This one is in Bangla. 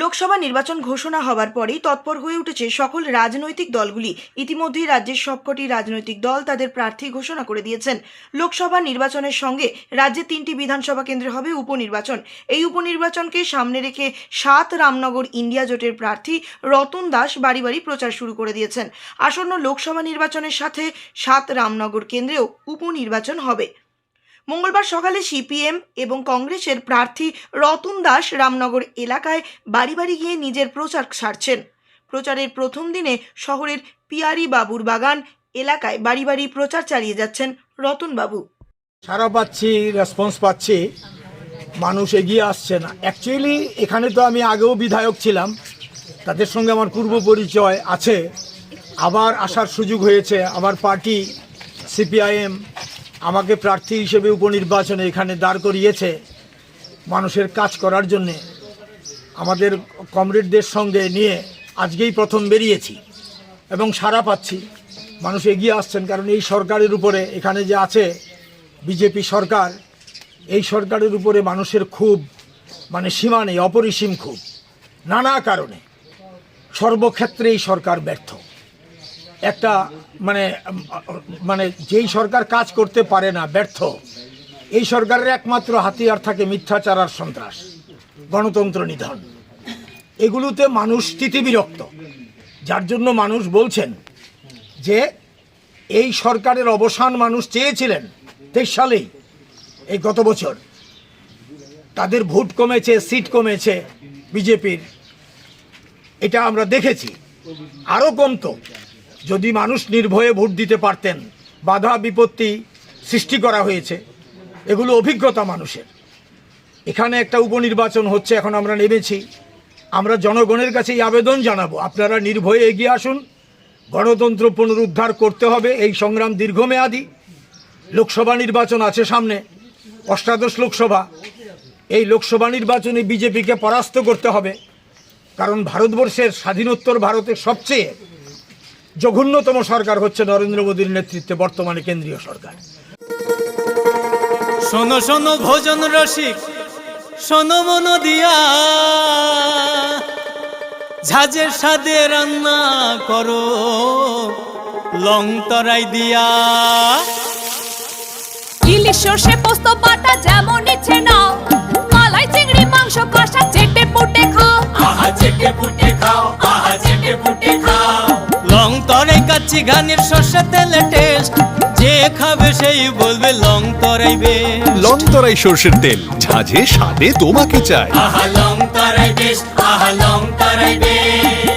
লোকসভা নির্বাচন ঘোষণা হবার পরেই তৎপর হয়ে উঠেছে সকল রাজনৈতিক দলগুলি। ইতিমধ্যেই রাজ্যের সবকটি রাজনৈতিক দল তাদের প্রার্থী ঘোষণা করে দিয়েছেন। লোকসভা নির্বাচনের সঙ্গে রাজ্যে তিনটি বিধানসভা কেন্দ্রে হবে উপনির্বাচন। এই উপনির্বাচনকে সামনে রেখে সাত রামনগর ইন্ডিয়া জোটের প্রার্থী রতন দাস বাড়ি বাড়ি প্রচার শুরু করে দিয়েছেন। আসন্ন লোকসভা নির্বাচনের সাথে সাত রামনগর কেন্দ্রেও উপনির্বাচন হবে। মঙ্গলবার সকালে সিপিএম এবং কংগ্রেসের প্রার্থী রতন দাস রামনগর এলাকায় বাড়ি বাড়ি গিয়ে নিজের প্রচার সারছেন। প্রচারের প্রথম দিনে শহরের পিয়ারি বাবুর বাগান এলাকায় বাড়ি বাড়ি প্রচার চালিয়ে যাচ্ছেন রতন বাবু। সারা পাচ্ছি রেসপন্স পাচ্ছি, মানুষ এগিয়ে আসছে না। অ্যাকচুয়ালি এখানে তো আমি আগেও বিধায়ক ছিলাম, তাদের সঙ্গে আমার পূর্ব পরিচয় আছে। আবার আসার সুযোগ হয়েছে, আমার পার্টি সিপিআইএম আমাকে প্রার্থী হিসেবে উপনির্বাচনে এখানে দাঁড় করিয়েছে মানুষের কাজ করার জন্যে। আমাদের কমরেডদের সঙ্গে নিয়ে আজকেই প্রথম বেরিয়েছি এবং সারা পাচ্ছি। মানুষ এগিয়ে আসছেন কারণ এই সরকারের উপরে এখানে যে আছে বিজেপি সরকার, এই সরকারের উপরে মানুষের খুব মানে সীমা নেই, অপরিসীম খুব নানা কারণে সর্বক্ষেত্রে এই সরকার ব্যর্থ। একটা মানে মানে যেই সরকার কাজ করতে পারে না, ব্যর্থ, এই সরকারের একমাত্র হাতিয়ার থাকে মিথ্যাচার আর সন্ত্রাস, গণতন্ত্র নিধন। এগুলোতে মানুষ স্থিতিবিরক্ত যার জন্য মানুষ বলছেন যে, এই সরকারের অবসান মানুষ চেয়েছিলেন তেইশ সালেই, এই গত বছর। তাদের ভোট কমেছে, সিট কমেছে বিজেপির। এটা আমরা দেখেছি। আরও কমতো। যদি মানুষ নির্ভয়ে ভোট দিতে পারতেন, বাধা বিপত্তি সৃষ্টি করা হয়েছে। এগুলো অভিজ্ঞতা মানুষের। এখানে একটা উপনির্বাচন হচ্ছে, এখন আমরা নেমেছি। আমরা জনগণের কাছে এই আবেদন জানাব, আপনারা নির্ভয়ে এগিয়ে আসুন। গণতন্ত্র পুনরুদ্ধার করতে হবে, এই সংগ্রাম দীর্ঘমেয়াদী। লোকসভা নির্বাচন আছে সামনে, অষ্টাদশ লোকসভা। এই লোকসভা নির্বাচনে বিজেপিকে পরাস্ত করতে হবে, কারণ ভারতবর্ষের স্বাধীনোত্তর ভারতের সবচেয়ে জঘন্যতম সরকার হচ্ছে নরেন্দ্র মোদীর নেতৃত্বে বর্তমানে কেন্দ্রীয় সরকার। শোনো শোনো ভোজন রসিক শোনো মন দিয়া। ঝাঁঝের সাদে রান্না করো লং তরাই দিয়া। ইলিশ সর্ষে পোস্ত বাটা যেমন ইচ্ছে নাও মালাই চিংড়ি মাংস কষা চেটে পুটে খাও। আহা চেটে পুটে খাও আহা চেটে পুটে দিচ্ছি ঘানির শস্যা তেলে টেস্ট যে খাবে সেই বলবে লং তরাইবে লং তরাই সর্ষের তেল ঝাঁঝে স্বাদে তোমাকে চাই। আহা লং তরাই বেশ আহা লং তরাই বেশ।